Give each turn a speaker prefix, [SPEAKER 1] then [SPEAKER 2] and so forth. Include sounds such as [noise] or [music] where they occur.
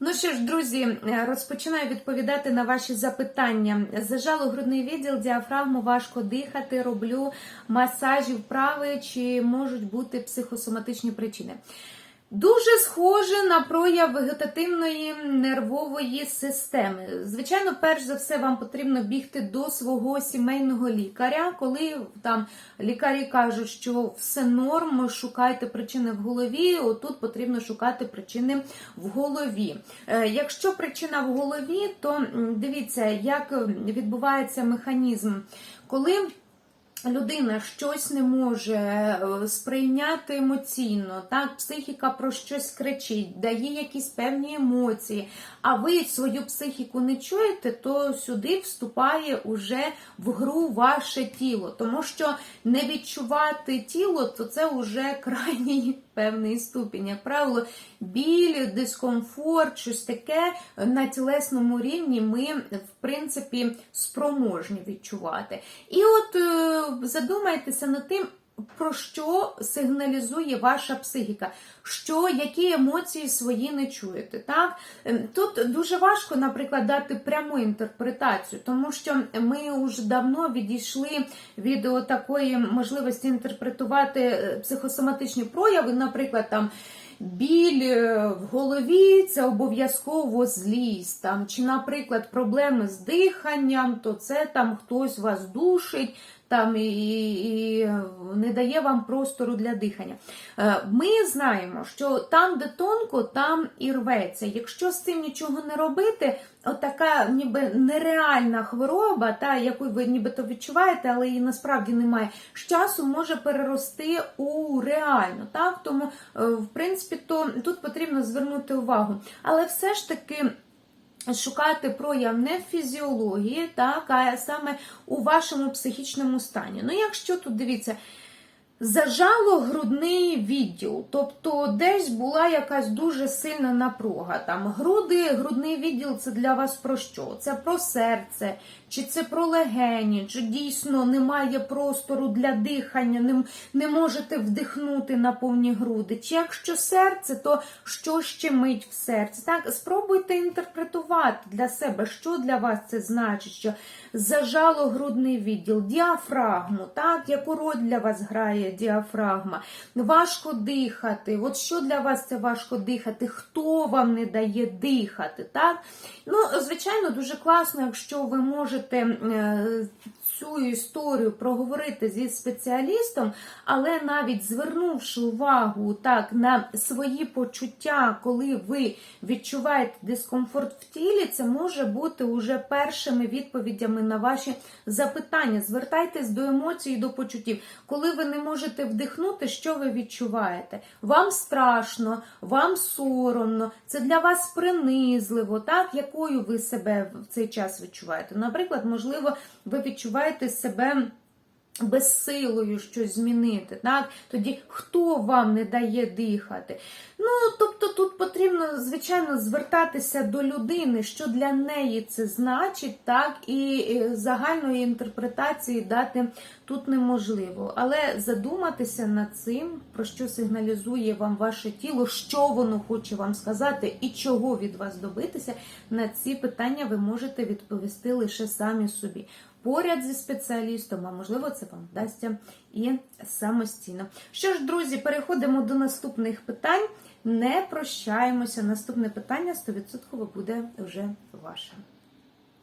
[SPEAKER 1] Ну що ж, друзі, е, розпочинаю відповідати на ваші запитання. Зажало грудний відділ, діафрагму важко дихати, роблю масажі вправи, чи можуть бути психосоматичні причини. Дуже схоже на прояв вегетативної нервової системи. Звичайно, перш за все, вам потрібно бігти до свого сімейного лікаря, коли там лікарі кажуть, що все норм, шукайте причини в голові. Отут потрібно шукати причини в голові. Е, Якщо причина в голові, то дивіться, як відбувається механізм, коли. Людина щось не може е, сприйняти емоційно, так, психіка про щось кричить, дає якісь певні емоції, а ви свою психіку не чуєте, то сюди вступає уже в гру ваше тіло. Тому що не відчувати тіло, то це вже [laughs] крайній певний ступінь. Як правило, біль, дискомфорт, щось таке на тілесному рівні ми, в принципі, спроможні відчувати. І от е, задумайтеся над тим, про що сигналізує ваша психіка, що, які емоції свої не чуєте. Так? Ем, Тут дуже важко, наприклад, дати пряму інтерпретацію, тому що ми вже давно відійшли від такої можливості інтерпретувати е, психосоматичні прояви, наприклад, там. Біль е, в голові це обов'язково злість. Там, чи, наприклад, проблеми з диханням, то це там хтось вас душить там, і, і не дає вам простору для дихання. Е, Ми знаємо, що там, де тонко, там і рветься. Якщо з цим нічого не робити, отака ніби нереальна хвороба, та, яку ви нібито відчуваєте, але її насправді немає, з часу може перерости у реальну. Так? Тому, е, в принципі, то тут потрібно звернути увагу. Але все ж таки. Шукати прояв не в фізіології, так, а саме у вашому психічному стані. Ну, якщо тут дивіться, зажало грудний відділ, тобто десь була якась дуже сильна напруга. Там груди, грудний відділ це для вас про що? Це про серце, чи це про легені, чи дійсно немає простору для дихання, не, не можете вдихнути на повні груди. Чи якщо серце, то що щемить в серці? Так, спробуйте інтерпретувати для себе, що для вас це значить, що зажало грудний відділ, діафрагму, так, яку роль для вас грає діафрагма, важко дихати. От що для вас це важко дихати? Хто вам не дає дихати? так? Ну, звичайно, дуже класно, якщо ви можете цю історію проговорити зі спеціалістом, але навіть звернувши увагу так на свої почуття, коли ви відчуваєте дискомфорт в тілі, це може бути уже першими відповідями на ваші запитання. Звертайтесь до емоцій, до почуттів. Коли ви не можете вдихнути, що ви відчуваєте? Вам страшно, вам соромно, це для вас принизливо, так? якою ви себе в цей час відчуваєте? Наприклад, можливо, ви відчуваєте себе. Безсилою щось змінити, так? Тоді хто вам не дає дихати? Ну, тобто тут потрібно, звичайно, звертатися до людини, що для неї це значить, так, і загальної інтерпретації дати тут неможливо. Але задуматися над цим, про що сигналізує вам ваше тіло, що воно хоче вам сказати і чого від вас добитися, на ці питання ви можете відповісти лише самі собі поряд зі спеціалістом, а можливо, це вам вдасться і самостійно. Що ж, друзі, переходимо до наступних питань. Не прощаємося. Наступне питання 100% буде вже ваше.